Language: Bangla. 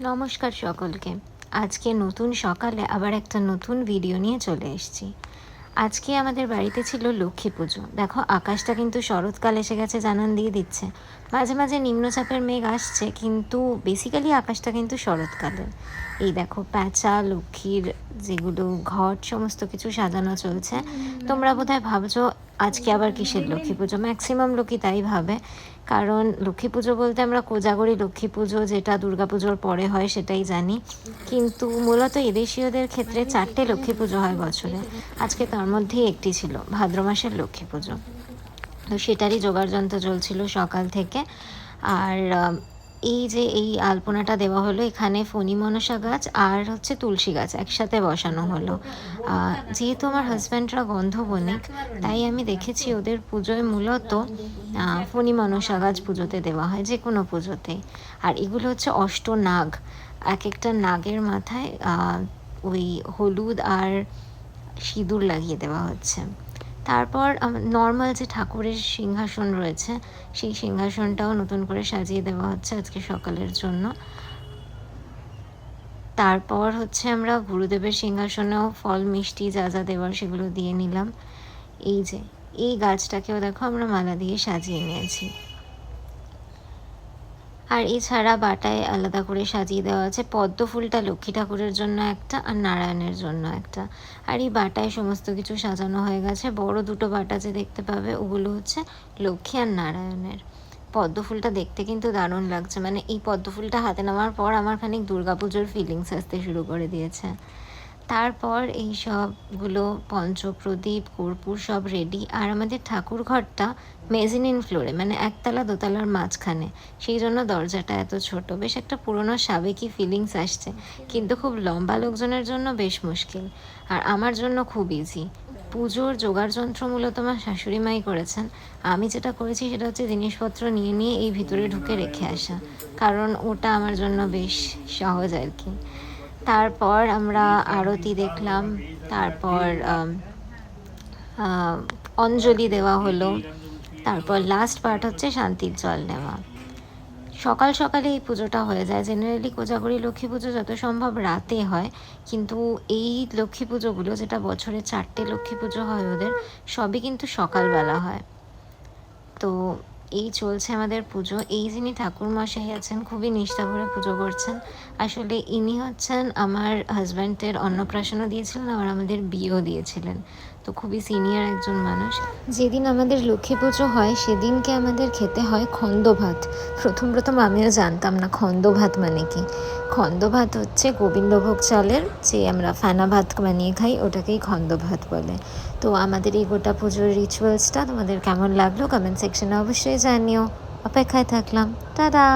নমস্কার সকলকে। আজকে নতুন সকালে আবার একটা নতুন ভিডিও নিয়ে চলে এসেছি। আজকে আমাদের বাড়িতে ছিল লক্ষ্মী পুজো। দেখো, আকাশটা কিন্তু শরৎকাল এসে গেছে, জানান দিয়ে দিচ্ছে। মাঝে মাঝে নিম্নচাপের মেঘ আসছে, কিন্তু বেসিক্যালি আকাশটা কিন্তু শরৎকালের এই দেখো, প্যাঁচা, লক্ষ্মীর যেগুলো ঘট, সমস্ত কিছু সাজানো চলছে। তোমরা বোধহয় ভাবছ আজকে আবার কিসের লক্ষ্মী পুজো? ম্যাক্সিমাম লোকই তাই ভাবে। কারণ লক্ষ্মী পুজো বলতে আমরা কোজাগরি লক্ষ্মী পুজো, যেটা দুর্গা পুজোর পরে হয় সেটাই জানি। কিন্তু মূলত এদেশীয়দের ক্ষেত্রে চারটে লক্ষ্মী পুজো হয় বছরে। আজকে তার মধ্যেই একটি ছিল, ভাদ্র মাসের লক্ষ্মী পুজো। তো সেটারই জোগাড় যন্ত্র চলছিল সকাল থেকে। আর এই যে এই আলপনাটা দেওয়া হলো, এখানে ফণি মনসা গাছ আর হচ্ছে তুলসী গাছ একসাথে বসানো হলো। যেহেতু আমার হাজব্যান্ডরা গন্ধ বণিক তাই আমি দেখেছি ওদের পুজোয় মূলত ফণি মনসা গাছ পুজোতে দেওয়া হয়, যে কোনো পুজোতে। আর এগুলো হচ্ছে অষ্ট নাগ এক একটা নাগের মাথায় ওই হলুদ আর সিঁদুর লাগিয়ে দেওয়া হচ্ছে। তারপর নর্মাল যে ঠাকুরের সিংহাসন রয়েছে, সেই সিংহাসনটাও নতুন করে সাজিয়ে দেওয়া হচ্ছে আজকে সকালের জন্য। তারপর হচ্ছে আমরা গুরুদেবের সিংহাসনেও ফল, মিষ্টি যা যা দেওয়ার সেগুলো দিয়ে নিলাম। এই যে, এই গাছটাকেও দেখো আমরা মালা দিয়ে সাজিয়ে নিয়েছি। আর এছাড়া বাটায় আলাদা করে সাজিয়ে দেওয়া আছে পদ্ম ফুলটা লক্ষ্মী ঠাকুরের জন্য একটা আর নারায়ণের জন্য একটা। আর এই বাটায় সমস্ত কিছু সাজানো হয়ে গেছে। বড় দুটো বাটা যে দেখতে পাবে ওগুলো হচ্ছে লক্ষ্মী আর নারায়ণের। পদ্ম ফুলটা দেখতে কিন্তু দারুণ লাগছে। মানে এই পদ্ম ফুলটা হাতে নেওয়ার পর আমার খানিক দুর্গাপুজোর ফিলিংস আসতে শুরু করে দিয়েছে। তারপর এই সবগুলো পঞ্চপ্রদীপ, কর্পূর সব রেডি আর আমাদের ঠাকুর ঘরটা মেজিনিন ফ্লোরে মানে একতলা দোতলার মাঝখানে। সেই জন্য দরজাটা এত ছোট। বেশ একটা পুরনো সাবেকি ফিলিংস আসছে। কিন্তু খুব লম্বা লোকজনের জন্য বেশ মুশকিল। আর আমার জন্য খুব ইজি পুজোর জোগাড় যন্ত্র মূলত আমার শাশুড়ি মাই করেছেন। আমি যেটা করেছি সেটা হচ্ছে জিনিসপত্র নিয়ে নিয়ে এই ভিতরে ঢুকে রেখে আসা। কারণ ওটা আমার জন্য বেশ সহজ আর কি। তারপর আমরা আরতি দেখলাম, তারপর অঞ্জলি দেওয়া হলো, তারপর লাস্ট পার্ট হচ্ছে শান্তির জল নেওয়া। সকাল সকালে এই পুজোটা হয়ে যায়। জেনারেলি কোজাগরি লক্ষ্মী পুজো যত সম্ভব রাতে হয়, কিন্তু এই লক্ষ্মী পুজোগুলো যেটা বছরে চারটে লক্ষ্মী পুজো হয় ওদের, সবই কিন্তু সকালবেলা হয়। তো এই চলছে আমাদের পুজো। এই যিনি ঠাকুর মশাই আছেন, খুবই নিষ্ঠা ভরে পুজো করছেন। আসলে ইনি হচ্ছেন আমার হাজব্যান্ডের অন্নপ্রাশনও দিয়েছিলেন, আবার আমাদের বিয়েও দিয়েছিলেন। তো খুবই সিনিয়র একজন মানুষ। যেদিন আমাদের লক্ষ্মী পুজো হয়, সেদিনকে আমাদের খেতে হয় খন্দ ভাত। প্রথম প্রথম আমিও জানতাম না খন্দ ভাত মানে কি। খন্দ ভাত হচ্ছে গোবিন্দভোগ চালের যে আমরা ফেনা ভাত বানিয়ে খাই, ওটাকেই খন্দ ভাত বলে। তো আমাদের এই গোটা পুজোর রিচুয়ালসটা তোমাদের কেমন লাগল? কমেন্ট সেকশনে অবশ্যই জানিও। অপেক্ষায় থাকলাম। টাটা!